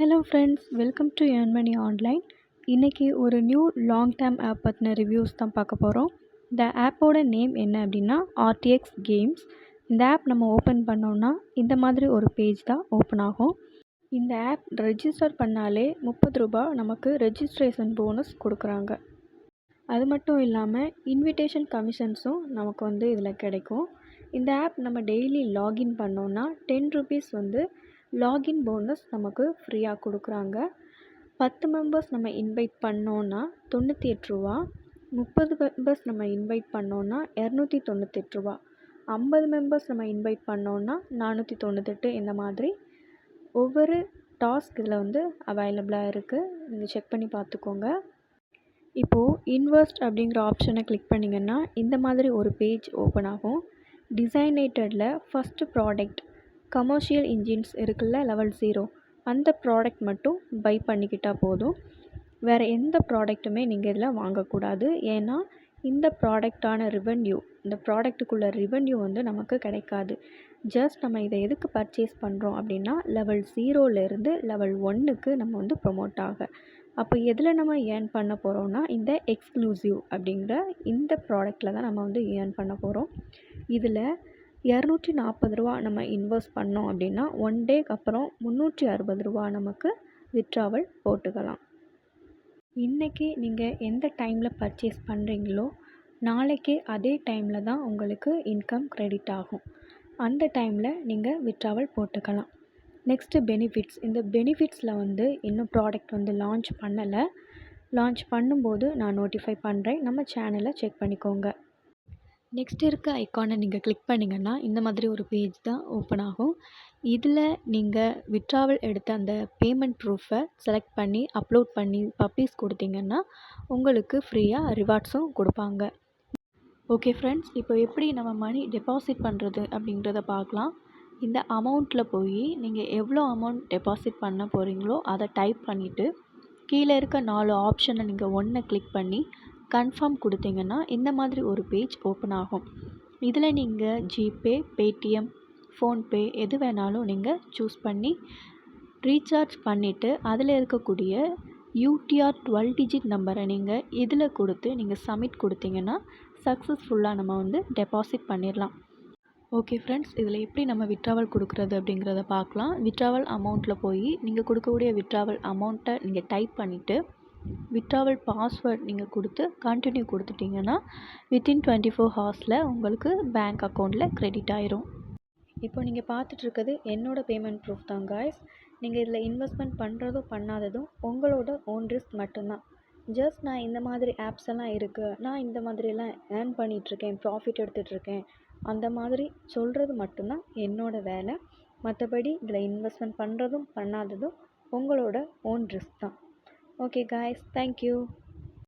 Hello friends welcome to earn money online இன்றைக்கி ஒரு new long term app பற்றின reviews தான் பார்க்க போகிறோம் இந்த ஆப்போட நேம் என்ன அப்படின்னா ஆர்டிஎக்ஸ் கேம்ஸ் இந்த ஆப் நம்ம ஓப்பன் பண்ணோம்னா இந்த மாதிரி ஒரு பேஜ் தான் ஓப்பன் ஆகும். இந்த ஆப் ரெஜிஸ்டர் பண்ணாலே முப்பது ரூபா நமக்கு ரெஜிஸ்ட்ரேஷன் போனஸ் கொடுக்குறாங்க. அது மட்டும் இல்லாமல் இன்விடேஷன் கமிஷன்ஸும் நமக்கு வந்து இதில் கிடைக்கும். இந்த ஆப் நம்ம டெய்லி லாகின் பண்ணோம்னா டென் ருபீஸ் வந்து லாகின் போனஸ் நமக்கு ஃப்ரீயாக கொடுக்குறாங்க. பத்து மெம்பர்ஸ் நம்ம இன்வைட் பண்ணோன்னா தொண்ணூற்றி எட்டு ரூபா. முப்பது மெம்பர்ஸ் நம்ம இன்வைட் பண்ணோன்னா இரநூத்தி தொண்ணூத்தெட்டு ரூபா. ஐம்பது மெம்பர்ஸ் நம்ம இன்வைட் பண்ணோன்னா நானூற்றி தொண்ணூத்தெட்டு இந்த மாதிரி. ஒவ்வொரு டாஸ்க் இதில் வந்து அவைலபிளாக இருக்குது நீங்கள் செக் பண்ணி பார்த்துக்கோங்க. இப்போது இன்வெஸ்ட் அப்படிங்கிற ஆப்ஷனை கிளிக் பண்ணிங்கன்னா இந்த மாதிரி ஒரு பேஜ் ஓப்பன் ஆகும். டிசைனேட்டடில் ஃபஸ்ட்டு ப்ராடக்ட் கமர்ஷியல் இன்ஜின்ஸ் இருக்குல்ல லெவல் ஜீரோ அந்த ப்ராடக்ட் மட்டும் பை பண்ணிக்கிட்டால் போதும். வேறு எந்த ப்ராடக்ட்டுமே நீங்கள் இதில் வாங்கக்கூடாது. ஏன்னா இந்த ப்ராடக்டான ரிவென்யூ இந்த ப்ராடக்ட்டுக்குள்ள ரிவென்யூ வந்து நமக்கு கிடைக்காது. ஜஸ்ட் நம்ம இதை எதுக்கு பர்ச்சேஸ் பண்ணுறோம் அப்படின்னா லெவல் ஜீரோலேருந்து லெவல் ஒன்றுக்கு நம்ம வந்து ப்ரொமோட் ஆக. அப்போ எதில் நம்ம ஏர்ன் பண்ண போகிறோம்னா இந்த எக்ஸ்க்ளூசிவ் அப்படிங்கிற இந்த ப்ராடக்டில் தான் நம்ம வந்து ஏர்ன் பண்ண போகிறோம் இதில் இரநூற்றி நாற்பது ரூபா நம்ம இன்வெஸ்ட் பண்ணோம் அப்படின்னா ஒன் டேக்கு அப்புறம் முந்நூற்றி அறுபது ரூபா நமக்கு வித்ட்ராவல் போட்டுக்கலாம். இன்றைக்கி நீங்கள் எந்த டைமில் பர்ச்சேஸ் பண்ணுறீங்களோ நாளைக்கே அதே டைமில் தான் உங்களுக்கு இன்கம் க்ரெடிட் ஆகும். அந்த டைமில் நீங்கள் வித்ட்ராவல் போட்டுக்கலாம். நெக்ஸ்ட்டு பெனிஃபிட்ஸ் இந்த பெனிஃபிட்ஸில் வந்து இன்னும் ப்ராடக்ட் வந்து லான்ச் பண்ணலை. லான்ச் பண்ணும்போது நான் நோட்டிஃபை பண்ணுறேன் நம்ம சேனலை செக் பண்ணிக்கோங்க. நெக்ஸ்ட் இருக்க ஐக்கானை நீங்கள் கிளிக் பண்ணிங்கன்னா இந்த மாதிரி ஒரு பேஜ் தான் ஓப்பன் ஆகும். இதில் நீங்கள் விட்ராவல் எடுத்த அந்த பேமெண்ட் ப்ரூஃபை செலக்ட் பண்ணி அப்லோட் பண்ணி பப்ளிஷ் கொடுத்தீங்கன்னா உங்களுக்கு ஃப்ரீயாக ரிவார்ட்ஸும் கொடுப்பாங்க. ஓகே ஃப்ரெண்ட்ஸ் இப்போ எப்படி நம்ம மணி டெபாசிட் பண்ணுறது அப்படின்றத பார்க்கலாம். இந்த அமௌண்ட்டில் போய் நீங்கள் எவ்வளோ அமௌண்ட் டெபாசிட் பண்ண போகிறீங்களோ அதை டைப் பண்ணிவிட்டு கீழே இருக்க நாலு ஆப்ஷனை நீங்கள் ஒன்றை கிளிக் பண்ணி கன்ஃபார்ம் கொடுத்தீங்கன்னா இந்த மாதிரி ஒரு பேஜ் ஓப்பன் ஆகும். இதில் நீங்கள் ஜிபே பேடிஎம் ஃபோன்பே எது வேணாலும் நீங்கள் சூஸ் பண்ணி ரீசார்ஜ் பண்ணிவிட்டு அதில் இருக்கக்கூடிய யூடிஆர் டுவெல் டிஜிட் நம்பரை நீங்கள் இதில் கொடுத்து நீங்கள் சப்மிட் கொடுத்தீங்கன்னா சக்ஸஸ்ஃபுல்லாக நம்ம வந்து டெபாசிட் பண்ணிடலாம் ஓகே ஃப்ரெண்ட்ஸ் இதில் எப்படி நம்ம விட்ராவல் கொடுக்குறது அப்படிங்கிறத பார்க்கலாம். விட்ராவல் அமௌண்ட்டில் போய் நீங்கள் கொடுக்கக்கூடிய விட்ராவல் அமௌண்ட்டை நீங்கள் டைப் பண்ணிவிட்டு வித்ட்ராவல் பாஸ்வேர்ட் நீங்கள் கொடுத்து கண்டினியூ கொடுத்துட்டிங்கன்னா வித்தின் டுவெண்ட்டி ஃபோர் ஹார்ஸில் உங்களுக்கு பேங்க் அக்கௌண்ட்டில் க்ரெடிட் ஆயிரும். இப்போ நீங்கள் பார்த்துட்ருக்கிறது என்னோடய பேமெண்ட் ப்ரூஃப் தான் காய்ஸ் நீங்கள் இதில் இன்வெஸ்ட்மெண்ட் பண்ணுறதும் பண்ணாததும் உங்களோட ஓன் ரிஸ்க் மட்டும்தான். ஜஸ்ட் நான் இந்த மாதிரி ஆப்ஸ் எல்லாம் இருக்குது நான் இந்த மாதிரியெல்லாம் ஏர்ன் பண்ணிகிட்ருக்கேன் ப்ராஃபிட் எடுத்துகிட்ருக்கேன் அந்த மாதிரி சொல்கிறது மட்டும்தான் என்னோடய வேலை. மற்றபடி இதில் இன்வெஸ்ட்மெண்ட் பண்ணுறதும் பண்ணாததும் உங்களோட ஓன் ரிஸ்க் தான். Okay guys. Thank you